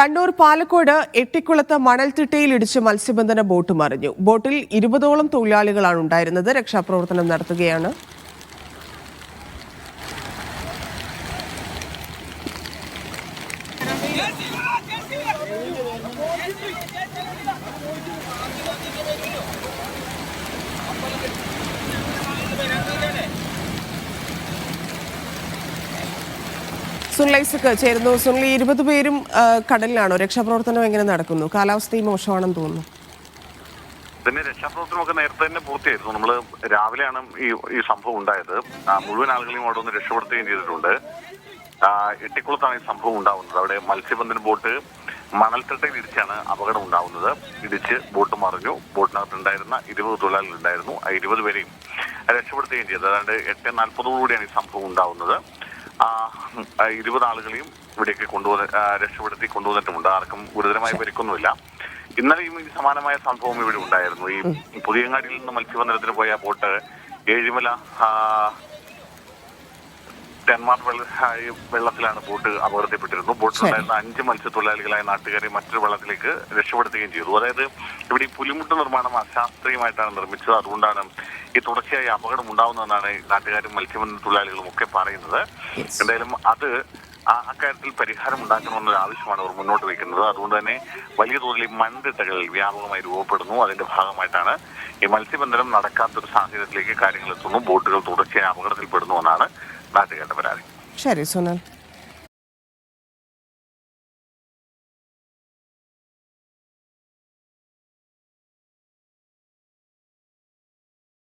കണ്ണൂർ പാലക്കോട് എട്ടിക്കുളത്ത് മണൽത്തിട്ടയിൽ ഇടിച്ച് മത്സ്യബന്ധന ബോട്ട് മറിഞ്ഞു. ബോട്ടിൽ ഇരുപതോളം തൊഴിലാളികളാണ് ഉണ്ടായിരുന്നത്. രക്ഷാപ്രവർത്തനം നടത്തുകയാണ്. സുൻലൈസക്ക് ചേരുന്നു. ഈ ഇരുപത് പേരും കടലിലാണോ. രക്ഷാപ്രവർത്തനം എങ്ങനെ നടക്കുന്നു? കാലാവസ്ഥയും മോശമാണെന്ന് തോന്നുന്നു. പിന്നെ രക്ഷാപ്രവർത്തനമൊക്കെ നേരത്തെ തന്നെ പൂർത്തിയായിരുന്നു. നമ്മൾ രാവിലെയാണ് ഈ ഈ സംഭവം ഉണ്ടായത്. മുഴുവൻ ആളുകളെയും അവിടെ ഒന്ന് രക്ഷപ്പെടുത്തുകയും ചെയ്തിട്ടുണ്ട്. എട്ടിക്കുളത്താണ് ഈ സംഭവം ഉണ്ടാവുന്നത്. അവിടെ മത്സ്യബന്ധന ബോട്ട് മണൽത്തട്ടയിൽ ഇടിച്ചാണ് അപകടം ഉണ്ടാവുന്നത്. ഇടിച്ച് ബോട്ട് മറിഞ്ഞു. ബോട്ടിനകത്തുണ്ടായിരുന്ന ഇരുപത് തൊഴിലാളികൾ ഉണ്ടായിരുന്നു ആ ഇരുപത് പേരെയും രക്ഷപ്പെടുത്തുകയും ചെയ്തു. അതാണ്ട് എട്ട് നാൽപ്പതോടുകൂടിയാണ് ഈ സംഭവം ഉണ്ടാവുന്നത്. ഇരുപത് ആളുകളെയും ഇവിടേക്ക് കൊണ്ടുപോ രക്ഷപ്പെടുത്തി കൊണ്ടുവന്നിട്ടുമുണ്ട്. ആർക്കും ഗുരുതരമായ പരിക്കൊന്നുമില്ല. ഇന്നലെയും ഈ സമാനമായ സംഭവം ഇവിടെ ഉണ്ടായിരുന്നു. ഈ പുതിയങ്ങാടിയിൽ നിന്ന് മത്സ്യബന്ധനത്തിന് പോയ ബോട്ട് ഏഴിമല ഡെൻമാർക്ക് വെള്ളത്തിലാണ് ബോട്ട് അപകടത്തിൽപ്പെട്ടിരുന്നു ബോട്ടിലുണ്ടായിരുന്ന അഞ്ച് മത്സ്യത്തൊഴിലാളികളായ നാട്ടുകാരെ മറ്റൊരു വെള്ളത്തിലേക്ക് രക്ഷപ്പെടുത്തുകയും ചെയ്തു. അതായത് ഇവിടെ ഈ പുലിമുട്ട് നിർമ്മാണം അശാസ്ത്രീയമായിട്ടാണ് നിർമ്മിച്ചത്. അതുകൊണ്ടാണ് ഈ തുടർച്ചയായി അപകടം ഉണ്ടാവുന്നതെന്നാണ് നാട്ടുകാരും മത്സ്യബന്ധന തൊഴിലാളികളും ഒക്കെ പറയുന്നത്. എന്തായാലും അത് ആ- അക്കാര്യത്തിൽ പരിഹാരം ഉണ്ടാക്കണമെന്നൊരു ആവശ്യമാണ് അവർ മുന്നോട്ട് വയ്ക്കുന്നത്. അതുകൊണ്ട് തന്നെ വലിയ തോതിൽ ഈ മൺതിട്ടകൾ വ്യാപകമായി രൂപപ്പെടുന്നു. അതിന്റെ ഭാഗമായിട്ടാണ് ഈ മത്സ്യബന്ധനം നടക്കാത്തൊരു സാഹചര്യത്തിലേക്ക് കാര്യങ്ങൾ എത്തുന്നു. ബോട്ടുകൾ തുടർച്ചയായി അപകടത്തിൽപ്പെടുന്നു എന്നാണ് നാട്ടുകാരുടെ പരാതി. ശരി സുനിൽ